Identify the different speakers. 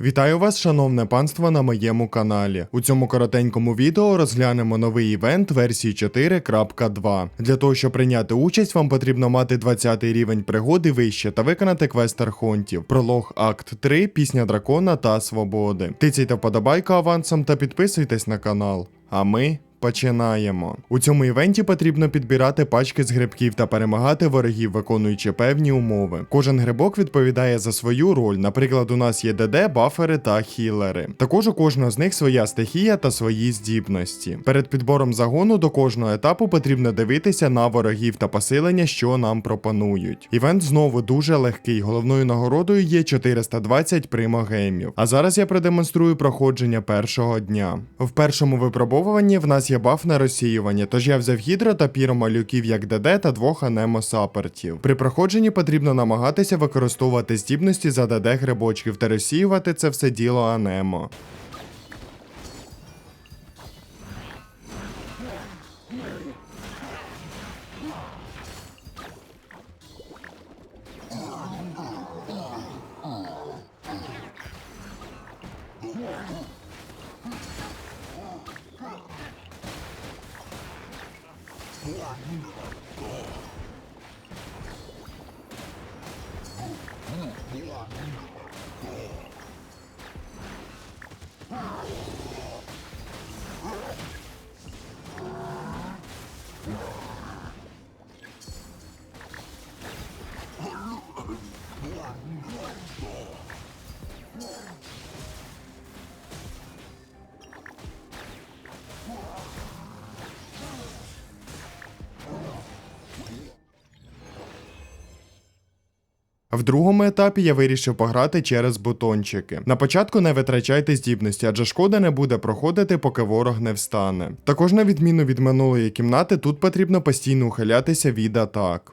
Speaker 1: Вітаю вас, шановне панство, на моєму каналі. У цьому коротенькому відео розглянемо новий івент версії 4.2. Для того, щоб прийняти участь, вам потрібно мати 20 рівень пригоди вище та виконати квест архонтів. Пролог Акт 3, Пісня дракона та свободи. Тицяйте вподобайку авансом та підписуйтесь на канал. А ми. Починаємо. У цьому івенті потрібно підбирати пачки з грибків та перемагати ворогів, виконуючи певні умови. Кожен грибок відповідає за свою роль. Наприклад, у нас є ДД, бафери та хілери. Також у кожного з них своя стихія та свої здібності. Перед підбором загону до кожного етапу потрібно дивитися на ворогів та посилення, що нам пропонують. Івент знову дуже легкий. Головною нагородою є 420 примогеймів. А зараз я продемонструю проходження першого дня. В першому випробовуванні в нас є баф на розсіювання, тож я взяв гідро та піромалюків як ДД та двох анемо сапертів. При проходженні потрібно намагатися використовувати здібності за ДД грибочків та розсіювати це все діло анемо. Yeah. В другому етапі я вирішив пограти через бутончики. На початку не витрачайте здібності, адже шкода не буде проходити, поки ворог не встане. Також, на відміну від минулої кімнати, тут потрібно постійно ухилятися від атак.